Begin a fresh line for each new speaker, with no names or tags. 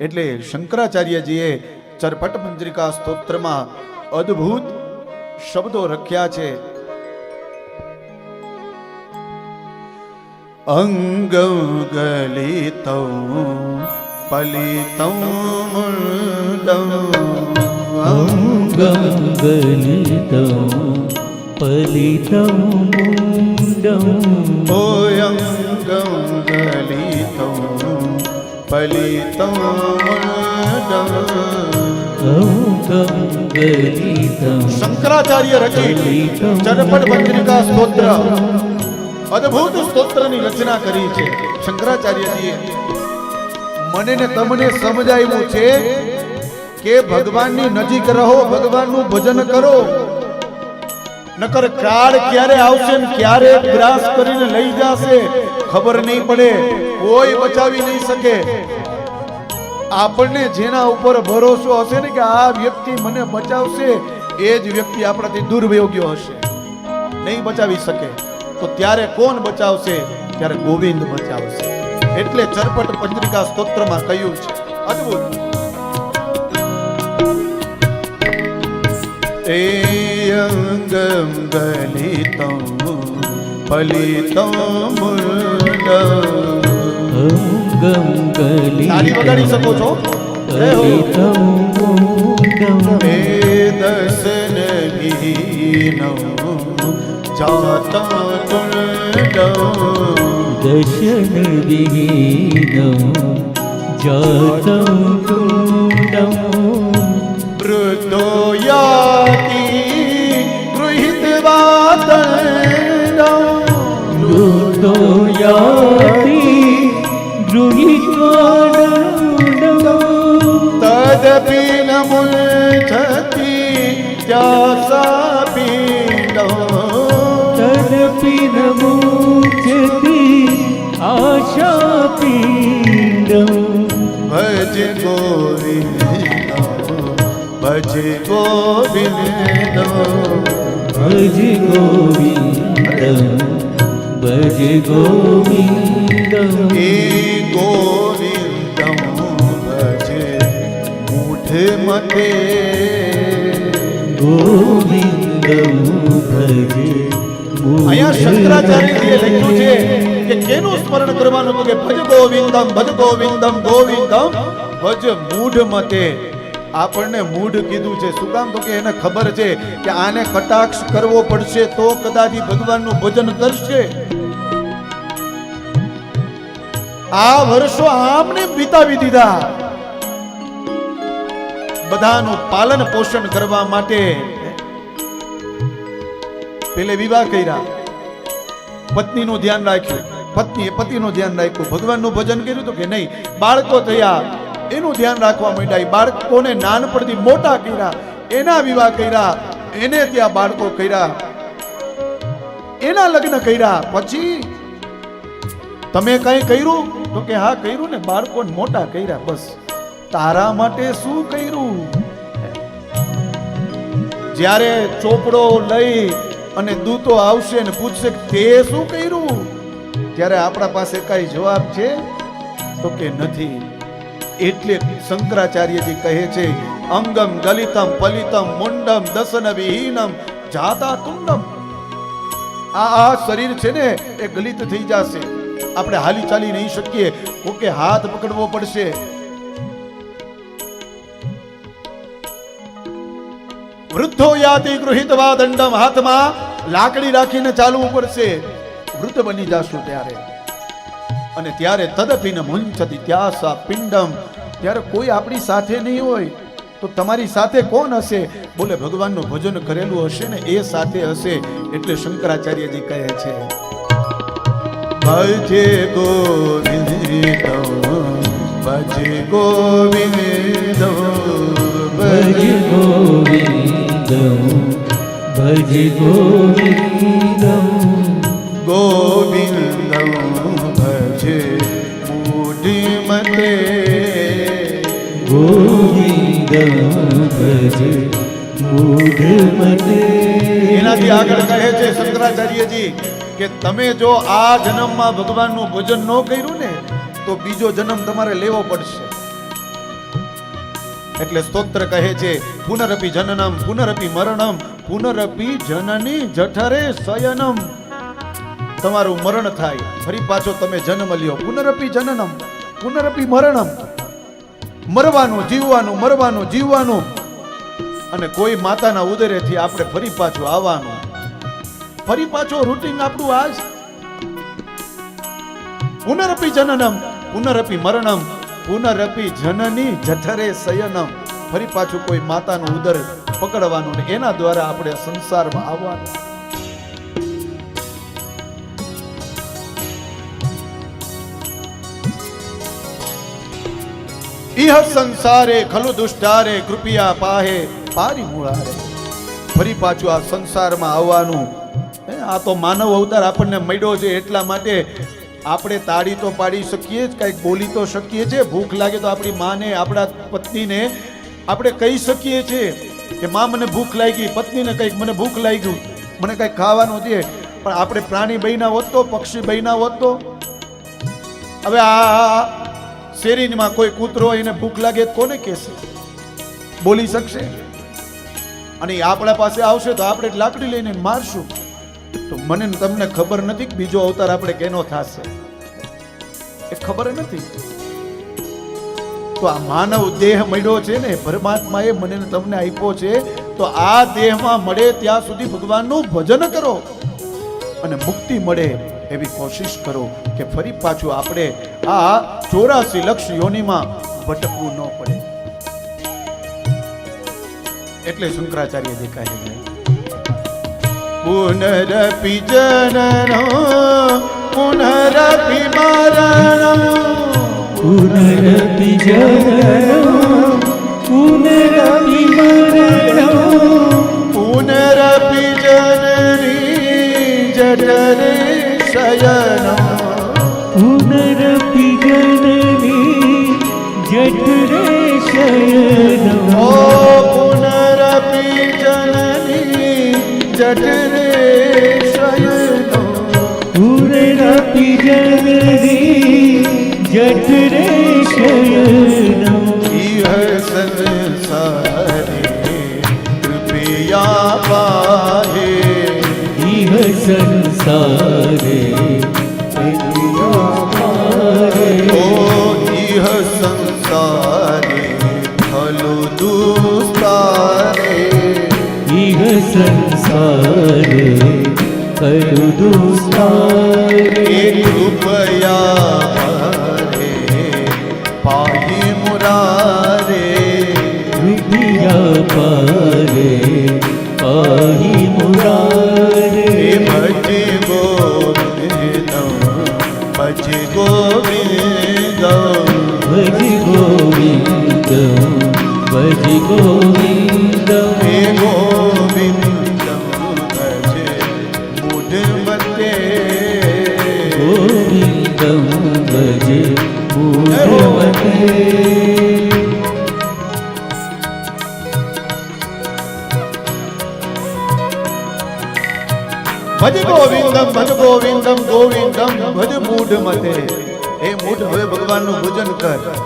એટલે શંકરાચાર્યજીએ ચરપટ મંજરિકા સ્તોત્રમાં અદ્ભુત શબ્દો રખ્યા છે. અંગમ ગલિતૌ પલિત
મૂળમ
અંગમ ગલિતૌ પલિતૌ પલિતૌ મુંડમ
अङ्गं गलितं
શંકરાચાર્ય રચી ચરપટ મંજરિકા સ્તોત્ર અદ્ભુત સ્તોત્રની રચના કરી છે શંકરાચાર્યજીએ મને ને તમને સમજાવ્યું છે કે ભગવાનની નજીક રહો ભગવાનનું ભજન કરો નકર કાળ ક્યારે આવશે ને ક્યારે ગ્રાસ કરીને લઈ જશે, ખબર નહીં પડે. કોઈ બચાવી નહીં શકે. આપણને જેના ઉપર ભરોસો હશે ને કે આ વ્યક્તિ મને બચાવશે, એ જ વ્યક્તિ આપણાથી દુર્વયોગ્ય હશે. નહીં બચાવી શકે. તો ત્યારે કોણ બચાવશે? ત્યારે ગોવિંદ બચાવશે. એટલે ચરપટ પંજરિકા સ્તોત્રમાં કહ્યું છે. અદ્ભુત. એ અંગમ ગલિતમ ફલિતમ
अङ्गं
તાળી વગાડી શકો છો જય હો.
गलितं मुण्डम्
એ દર્શન વિહીનમ જાતમ તુંડમ
दशनविहीनं जातं तुण्डम्
વૃદ્ધો
ध्रुवयाति
ध्रुविकाडं तदपि न मुञ्चति यासापि
तदपि न मुञ्चति आशापीडं
भज गोविन्द भज गोविन्द
भज गोविन्द ભજ ગોવિંદ
એ ગોવિંદમ ભજ મૂઠ મથે
ગોવિંદમ ભજ
અહીંયા શંકરાચાર્યજીએ લખ્યું છે કે કેનું સ્મરણ કરવાનું કે ભજ ગોવિંદમ ભજ ગોવિંદમ ગોવિંદમ ભજ મૂઢ મતે. આપણને મૂઢ કીધું છે. શું કામ? તો કે એને ખબર છે કે આને કટાક્ષ કરવો પડશે તો કદાચ ભગવાનનું ભજન કરશે. આ વર્ષો આમને વિતાવી દીધા. બધાનું પાલન પોષણ કરવા માટે પેલે વિવાહ કર્યા. પત્નીનું ધ્યાન રાખ્યું. પત્નીએ પતિનું ધ્યાન રાખ્યું. ભગવાનનું ભજન કર્યું તો કે નહીં? બાળકો થયા. એનું ધ્યાન રાખવા માંડ્યા. બાળકોને નાનપણથી મોટા કર્યા. એના વિવાહ કર્યા. એને ત્યાં બાળકો કર્યા. એના લગ્ન કર્યા. પછી તમે કઈ કર્યું? તો કે, હા, કર્યું ને, બાળકોને મોટા કર્યા, બસ. તારા માટે શું કર્યું? જ્યારે ચોપડો લઈ અને દૂતો આવશે ને પૂછશે તે શું કર્યું? ત્યારે આપણા પાસે કઈ જવાબ છે? તો કે, નથી. એટલે શંકરાચાર્યજી કહે છે, અંગમ ગલિતમ પલિતમ મુંડમ દસન વિહીનમ જાતા તુંડમ. આ આ શરીર છે ને, એ ગલિત થઈ જશે. આપણે હાલી ચાલી નહીં શકીએ. કોકે હાથ પકડવો પડશે. વૃદ્ધો યાતિ ગૃહિતવા દંડમ હાથમાં લાકડી રાખીને ચાલવું પડશે. વૃદ્ધ બની જાશું ત્યારે. અને ત્યારે તદપીન મુંચતી ત્યાસા પિંડમ. ત્યારે કોઈ આપણી સાથે નહીં હોય. તો તમારી સાથે કોણ હશે? બોલે ભગવાનનું ભજન કરેલું હશે ને એ સાથે હશે, એટલે શંકરાચાર્યજી કહે છે. ભજે ગોવિંદમ ભજે ગોવિંદમ
ભજે ગોવિંદમ ભજે ગોવિંદમ
ગોવિંદમ ભજે મૂઢી મતે.
ગોવિંદમ ભજે મૂઢ મતે.
એનાથી આગળ કહે છે શંકરાચાર્યજી કે તમે જો આ જન્મમાં ભગવાનનું ભજન ન કર્યું ને, તો બીજો જન્મ તમારે લેવો પડશે. એટલે સ્તોત્ર કહે છે, પુનરપી જનનમ, પુનરપી મરણમ, પુનરપી જનની જઠરે શયનમ. તમારું મરણ થાય, ફરી પાછો તમે જન્મ લ્યો. પુનરપી જનનમ, પુનરપી મરણમ. મરવાનું, જીવવાનું મરવાનું, જીવવાનું. અને કોઈ માતાના ઉદરેથી આપણે ફરી પાછું આવવાનું. ફરી પાછો રૂટિંગ આપણું આજ. પુનરપી જનનમ, પુનરપી મરણમ, પુનરપી જનની જઠરે શયનમ. ફરી પાછું કોઈ માતાનું ઉદર પકડવાનું ને એના દ્વારા આપણે સંસારમાં આવવાનું. ઇહ સંસારે ખલુ દુષ્ટારે કૃપિયા પાહે પારી મૂળારે ફરી પાછું આ સંસારમાં આવવાનું. આ તો માનવ અવતાર આપણને મળ્યો છે એટલા માટે આપણે તાળી તો પાડી શકીએ જ, કાંઈક બોલી તો શકીએ છીએ. ભૂખ લાગે તો આપણી માને, આપણા પત્નીને આપણે કહી શકીએ છીએ કે માં, મને ભૂખ લાગી. પત્નીને કંઈક, મને ભૂખ લાગ્યું. મને કંઈક ખાવાનું છે. પણ આપણે પ્રાણી બહીના હોત તો, પક્ષી બહીના હોત તો? હવે આ શેરીમાં કોઈ કૂતરો એને ભૂખ લાગે કોને કહેશે? બોલી શકશે? અને આપણા પાસે આવશે તો આપણે લાકડી લઈને મારશું. તો મને તમને ખબર નથી કે બીજો અવતાર આપણે કેનો થશે? એ ખબર નથી. તો આ માનવ દેહ મળ્યો છે ને, પરમાત્માએ મને તમને આપ્યો છે, તો આ દેહમાં મળે ત્યાં સુધી ભગવાનનું ભજન કરો. અને મુક્તિ મળે એવી કોશિશ કરો કે ફરી પાછું આપણે આ ચોરાસી લક્ષ યોનિમાં ભટકવું ન પડે. એટલે શંકરાચાર્ય દેખાય છે પુનરપી જનનો પુનરપી મરણ
પુનરપી જનનમ પુનરપી મરણમ
પુનરપી જનની જઠરે શયનો ઇહ સંસારે કૃપયા પાહે
ઇહ સંસારે
ઓ ઇહ સંસારે ખલુ દુસ્તારે
ઇહ સંસારે કલુ
એ
દુસ્તારે
કૃપયા પાહે મુરારે
વિધિયા પારે પાહી મુરારે
ભજ ગોવિંદમ ભજ ગોવિંદમ
ભજ ગોવિંદ ભજ ગોવિંદ
ભજ ગોવિંદમ ભજ ગોવિંદમ ગોવિંદમ ભજ મૂઢ મતે. હે મૂઢ હવે ભગવાનનું ભજન કર.